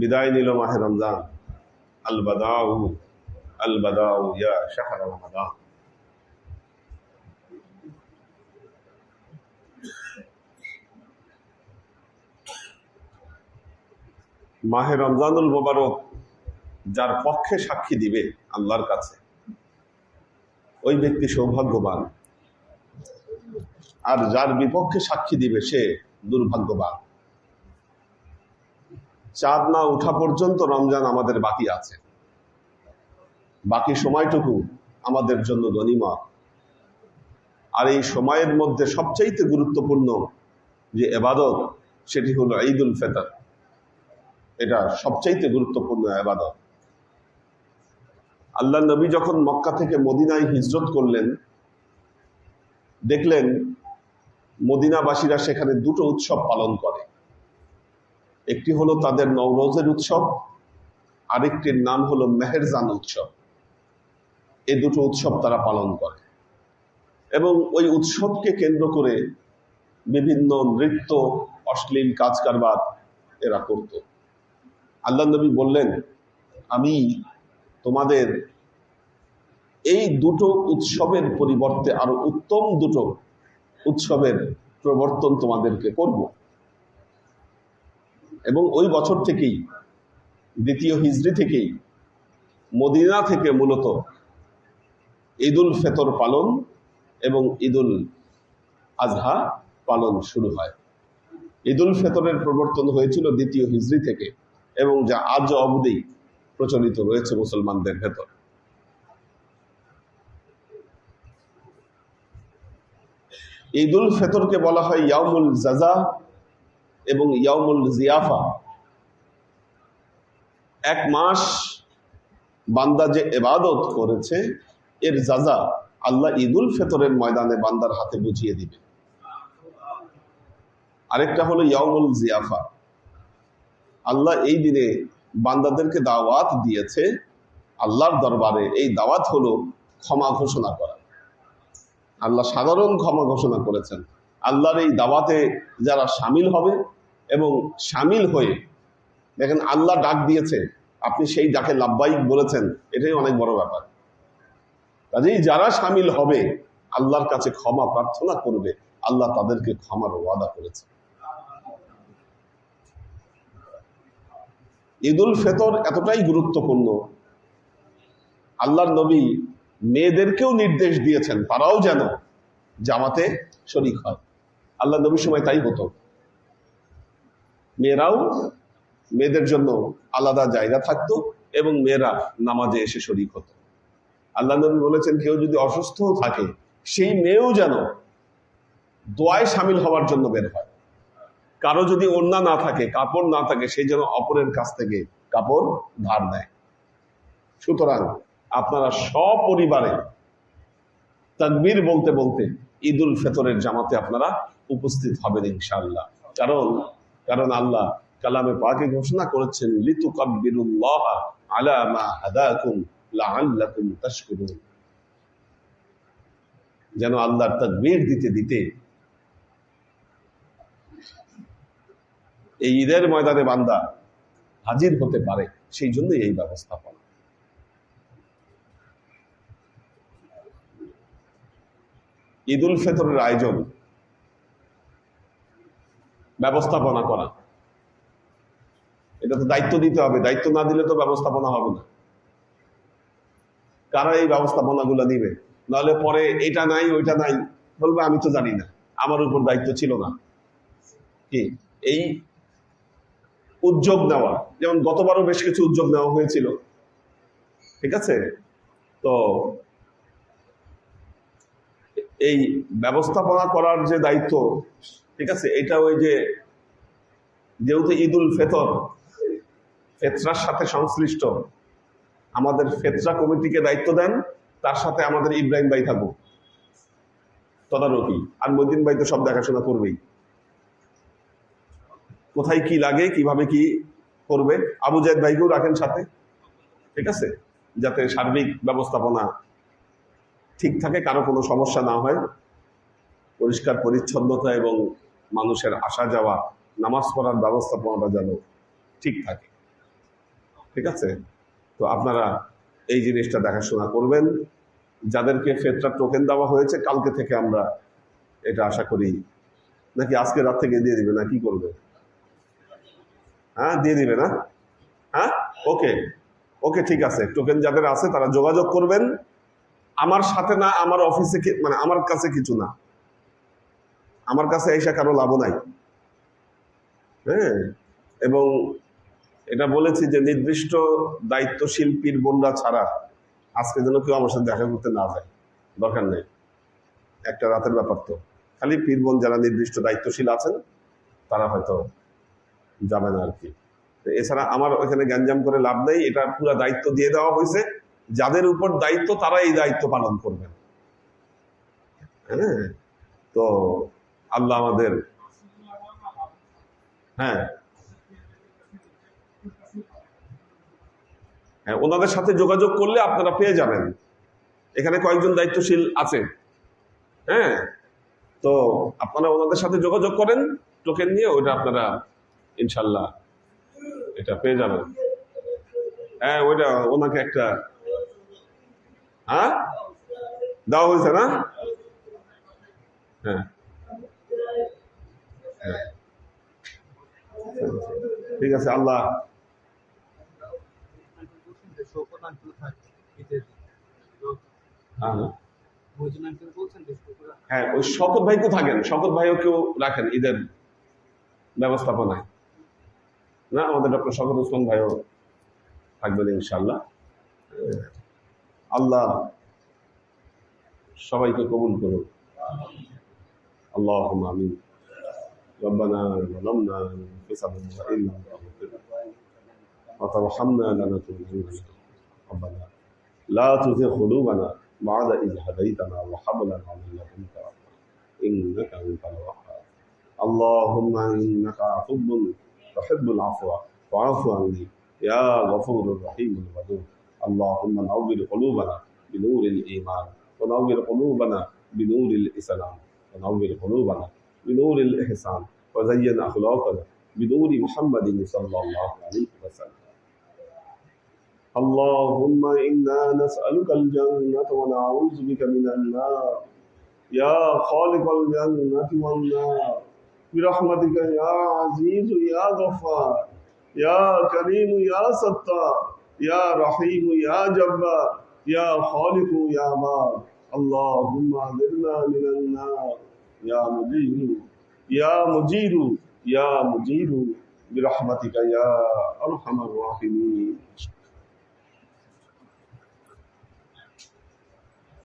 বিদায় নিল মাহে রমজান। আল বাদাউ আল বাদাউ ইয়া শাহর রমাদান। মাহে রমজানুল মোবারক যার পক্ষে সাক্ষী দিবে আল্লাহর কাছে, ওই ব্যক্তি সৌভাগ্যবান। আর যার বিপক্ষে সাক্ষী দিবে সে দুর্ভাগ্যবান। চাঁদ না ওঠা পর্যন্ত রমজান আমাদের বাকি আছে। বাকি সময়টুকু আমাদের জন্য গনিমা আর এই সময়ের মধ্যে সবচাইতে গুরুত্বপূর্ণ যে এবাদত, সেটি হলো ঈদুল ফেতর। এটা সবচাইতে গুরুত্বপূর্ণ এবাদত। আল্লাহ নবী যখন মক্কা থেকে মদিনায় হিজরত করলেন, দেখলেন মদিনাবাসীরা সেখানে দুটো উৎসব পালন করে। একটি হলো তাদের নওরোজের উৎসব আরেকটির নাম হলো মেহেরজান উৎসব। এই দুটো উৎসব তারা পালন করে। এবং ওই উৎসবকে কেন্দ্র করে বিভিন্ন নৃত্য, অশ্লীল কাজ কারবার এরা করত। আল্লাহ নবী বললেন, আমি তোমাদের এই দুটো উৎসবের পরিবর্তে আরও উত্তম দুটো উৎসবের প্রবর্তন তোমাদেরকে করব। এবং ওই বছর থেকেই, দ্বিতীয় হিজড়ি থেকেই, মদিনা থেকে মূলত ঈদুল ফেতর পালন এবং ঈদুল আজহা পালন শুরু হয়। ঈদুল ফেতরের প্রবর্তন হয়েছিল দ্বিতীয় হিজড়ি থেকে এবং যা আজ অবধি প্রচলিত রয়েছে মুসলমানদের ভেতর। ঈদুল ফেতরকে বলা হয় ইয়ামুল জাজা এবং ইয়ামুল জিয়াফা। এক মাস বান্দা যে এবাদত করেছে, এর জাজা আল্লাহ ঈদুল ফেতরের ময়দানে বান্দার হাতে বুঝিয়ে দিবে। আরেকটা হলো ইয়ামুল জিয়াফা। আল্লাহ এই দিনে বান্দাদেরকে দাওয়াত দিয়েছে, আল্লাহর দরবারে। এই দাওয়াত হলো ক্ষমা ঘোষণা করা। আল্লাহ সাধারণ ক্ষমা ঘোষণা করেছেন। আল্লাহর এই দাওয়াতে যারা সামিল হবে এবং সামিল হয়ে, দেখেন আল্লাহ ডাক দিয়েছে, আপনি সেই ডাকে লাভবাহিক বলেছেন, এটাই অনেক বড় ব্যাপার। কাজেই যারা সামিল হবে, আল্লাহর কাছে ক্ষমা প্রার্থনা করবে, আল্লাহ তাদেরকে ক্ষমার ওয়াদা করেছে। ঈদুল ফেতর এতটাই গুরুত্বপূর্ণ। আল্লাহর নবী মেয়েদেরকেও নির্দেশ দিয়েছেন, তারাও যেন জামাতে শরিক হয়। আল্লাহ নবীর সময় তাই হতো। মেয়েরাও মেয়েদের জন্য আলাদা জায়গা থাকতো এবং মেয়েরা নামাজে এসে শরিক হতো। আল্লাহ নবী বলেছেন, কেউ যদি অসুস্থও থাকে, সেই মেয়েও যেন দোয়ায় সামিল হওয়ার জন্য বের হয়। কারও যদি ওন্না না থাকে, কাপড় না থাকে সেই যেন অপরের কাছ থেকে কাপড় ধার নেয়। সুতরাং আপনারা সপরিবারে তাকবীর বলতে বলতে ঈদুল ফেতরের জামাতে আপনারা উপস্থিত হবেন ইনশাআল্লাহ। কারণ কারণ আল্লাহ কালামে পাকে ঘোষণা করেছেন লিতু কাব্বিরুল্লাহ আলা মা হাদাকুম লাআল্লাকুম যেন আল্লাহর তাকবীর দিতে দিতে এই ঈদের ময়দানে বান্দা হাজির হতে পারে, সেই জন্যই এই ব্যবস্থাপনা ঈদ উল ফেতরের আয়োজন ব্যবস্থাপনা করা। এটা তো দায়িত্ব দিতে হবে। দায়িত্ব না দিলে তো ব্যবস্থাপনা হবে না। কারা এই ব্যবস্থাপনাগুলো নিবে নাহলে পরে এটা নাই, ওইটা নাই, বলবে, আমি তো জানি না। আমার উপর দায়িত্ব ছিল না। কি? এই উদ্যোগ নেওয়া। যেমন গতবারও বেশ কিছু উদ্যোগ নেওয়া হয়েছিল। ঠিক আছে? তো এই ব্যবস্থাপনা করার যে দায়িত্ব, ঠিক আছে? এটা ওই যে যেহেতু ঈদুল ফেতর, ফেতরার সাথে সংশ্লিষ্ট, আমাদের ফেতরা কমিটিকে দায়িত্ব দেন, তার সাথে আমাদের ইব্রাহিম ভাই থাকুক। তদারকি। আর মদিন ভাই তো সব দেখাশোনা করবেই। কোথায় কি লাগে, কীভাবে কি করবে, আবু জায়দ ভাইকেও রাখেন সাথে। ঠিক আছে? যাতে সার্বিক ব্যবস্থাপনা ঠিক থাকে, কারও কোনো সমস্যা না হয়। পরিষ্কার, পরিচ্ছন্নতা এবং মানুষের আসা যাওয়া নামাজ পড়ার ব্যবস্থাপনাটা যেন ঠিক থাকে। ঠিক আছে? তো আপনারা এই জিনিসটা দেখাশোনা করবেন। যাদেরকে ফেরটা টোকেন দেওয়া হয়েছে, কালকে থেকে আমরা এটা আশা করি নাকি আজকে রাত থেকে দিয়ে দিবে না? কি করবে? হ্যাঁ দিয়ে দিবে না? হ্যাঁ? ওকে ওকে, ঠিক আছে। টোকেন যাদের আছে তারা যোগাযোগ করবেন। আমার সাথে না, আমার অফিসে মানে আমার কাছে কিছু না। আমার কাছে এসে কারও লাভ নাই। হ্যাঁ এবং এটা বলেছি যে নির্দিষ্ট দায়িত্ব শিল্পীর বন্যা ছাড়া আজকে যেন কেউ আমার সাথে দেখা করতে না যায়। দরকার নেই। একটা রাতের ব্যাপার তো। খালি পীরবন যারা নির্দিষ্ট দায়িত্বশীল আছেন, তারা হয়তো যাবে না আর কি। এছাড়া আমার ওখানে গ্যাঞ্জাম করে লাভ নেই। এটা পুরো দায়িত্ব দিয়ে দেওয়া হয়েছে। যাদের উপর দায়িত্ব, তারা এই দায়িত্ব পালন করবেন। হ্যাঁ তো আল্লাহ আমাদের হ্যাঁ। হ্যাঁ ওনাদের সাথে যোগাযোগ করলে আপনারা পেয়ে যাবেন। এখানে কয়েকজন দায়িত্বশীল আছে। হ্যাঁ তো আপনারা ওনাদের সাথে যোগাযোগ করেন টোকেন নিয়ে ওইটা আপনারা ইনশাল্লাহ এটা পেয়ে যাবেন। হ্যাঁ ওইটা ওনাকে একটা হ্যাঁ? দেওয়া হয়েছে না? হ্যাঁ। হ্যাঁ। ঠিক আছে, আল্লাহ। হ্যাঁ মহিজুন আঙ্কেল বলছেন যে শোকত হ্যাঁ ওই শকত ভাইকেও থাকেন, শকত ভাইও কেউ রাখেন ঈদের ব্যবস্থাপনায়। না, আমাদের ডক্টর শকত ওসমান ভাইও থাকবেন ইনশাল্লাহ আল্লাহ সবাইকে কবুল করুন আল্লাহ আমিন। ربنا ظلمنا أنفسنا وإن لم تغفر وترحمنا لنكونن ربنا لا تزغ قلوبنا بعد إذ هديتنا وهب لنا من لدنك إنك أنت الوهاب. اللهم إنك عفو تحب العفو فاعف عني. يا غفور رحيم الودود. اللهم نور قلوبنا بنور الإيمان. ونور قلوبنا بنور الإسلام. ونور قلوبنا بنور الإحسان. وزين أخلاقنا بنور محمد صلى الله عليه وسلم. اللهم إنا نسألك الجنة ونعوذ بك من النار. يا خالق الجنة والنار. برحمتك يا عزيز يا غفار. يا كريم يا ستار. يا رحيم يا جبار. يا خالق يا بار. اللهم أجرنا من النار. يا مجير Ya Mujiru, Ya Mujiru, Birahmatika Ya Alhamdulillah Rahimin.